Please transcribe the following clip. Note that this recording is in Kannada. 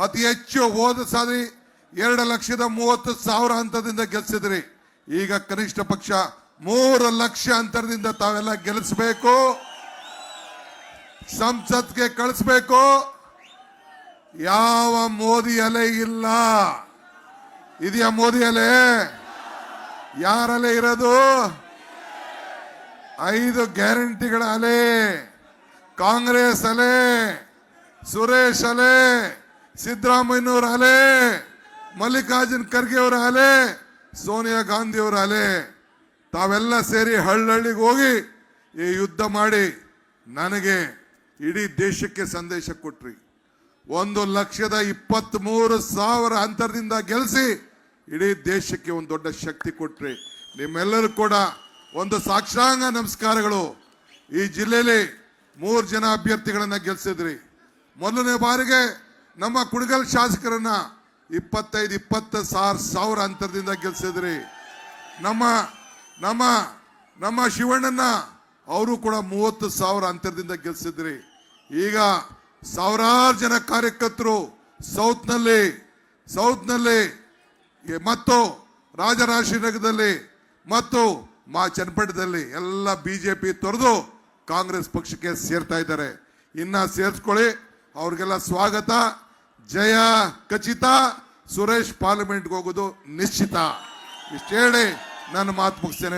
ಅತಿ ಹೆಚ್ಚು ಹೋದ ಸಾರಿ ಎರಡು ಲಕ್ಷದ ಮೂವತ್ತು ಸಾವಿರ ಹಂತದಿಂದ ಗೆಲ್ಸಿದ್ರಿ. ಈಗ ಕನಿಷ್ಠ ಪಕ್ಷ ಮೂರು ಲಕ್ಷ ಅಂತರದಿಂದ ತಾವೆಲ್ಲ ಗೆಲ್ಲಿಸಬೇಕು ಸಂಸತ್ಗೆ ಕಳಿಸ್ಬೇಕು. ಯಾವ ಮೋದಿ ಅಲೆ ಇಲ್ಲ. ಇದೆಯಾ ಮೋದಿ ಅಲೆ? ಯಾರಲೆ ಇರೋದು? ಐದು ಗ್ಯಾರಂಟಿಗಳ ಅಲೆ. ಕಾಂಗ್ರೆಸ್ ಅಲೆ, ಸುರೇಶ್ ಅಲೆ. ಸಿದ್ದರಾಮಯ್ಯನವರ ಅಲೆ ಮಲ್ಲಿಕಾರ್ಜುನ್ ಖರ್ಗೆ ಅವರ ಅಲೆ ಸೋನಿಯಾ ಗಾಂಧಿ ಅವರ ಅಲೆ ತಾವೆಲ್ಲ ಸೇರಿ ಹಳ್ಳಹಳ್ಳಿಗೆ ಹೋಗಿ ಈ ಯುದ್ಧ ಮಾಡಿ ನನಗೆ ಇಡೀ ದೇಶಕ್ಕೆ ಸಂದೇಶ ಕೊಟ್ರಿ. ಒಂದು ಲಕ್ಷದ ಇಪ್ಪತ್ತ್ ಮೂರು ಸಾವಿರ ಅಂತರದಿಂದ ಗೆಲ್ಲಿಸಿ ಇಡೀ ದೇಶಕ್ಕೆ ಒಂದು ದೊಡ್ಡ ಶಕ್ತಿ ಕೊಟ್ರಿ. ನಿಮ್ಮೆಲ್ಲರೂ ಕೂಡ ಒಂದು ಸಾಕ್ಷಾಂಗ ನಮಸ್ಕಾರಗಳು. ಈ ಜಿಲ್ಲೆಯಲ್ಲಿ ಮೂರು ಜನ ಅಭ್ಯರ್ಥಿಗಳನ್ನು ಗೆಲ್ಸಿದ್ರಿ. ಮೊದಲನೇ ಬಾರಿಗೆ ನಮ್ಮ ಕುಣಗಲ್ ಶಾಸಕರನ್ನ ಇಪ್ಪತ್ತೈದು, ಇಪ್ಪತ್ತು ಸಾವಿರ ಸಾವಿರ ಅಂತರದಿಂದ ಗೆಲ್ಸಿದ್ರಿ. ನಮ್ಮ ನಮ್ಮ ನಮ್ಮ ಶಿವಣ್ಣನ ಅವರು ಕೂಡ ಮೂವತ್ತು ಸಾವಿರ ಅಂತರದಿಂದ ಗೆಲ್ಸಿದ್ರಿ. ಈಗ ಸಾವಿರಾರು ಜನ ಕಾರ್ಯಕರ್ತರು ಸೌತ್ನಲ್ಲಿ ಸೌತ್ನಲ್ಲಿ ಮತ್ತು ರಾಜರಾಜನಗರದಲ್ಲಿ ಮತ್ತು ಮಾ ಚನ್ನಪಟ್ಟಣದಲ್ಲಿ ಎಲ್ಲ ಬಿಜೆಪಿ ತೊರೆದು ಕಾಂಗ್ರೆಸ್ ಪಕ್ಷಕ್ಕೆ ಸೇರ್ತಾ ಇದ್ದಾರೆ. ಇನ್ನ ಸೇರ್ಸ್ಕೊಳ್ಳಿ. ಅವ್ರಿಗೆಲ್ಲ ಸ್ವಾಗತ. ಜಯ ಖಚಿತ. ಸುರೇಶ್ ಪಾರ್ಲಿಮೆಂಟ್ಗೆ ಹೋಗೋದು ನಿಶ್ಚಿತ. ಇಷ್ಟು ಹೇಳಿ ನನ್ನ ಮಾತು ಮುಗಿಸ್ತೇನೆ.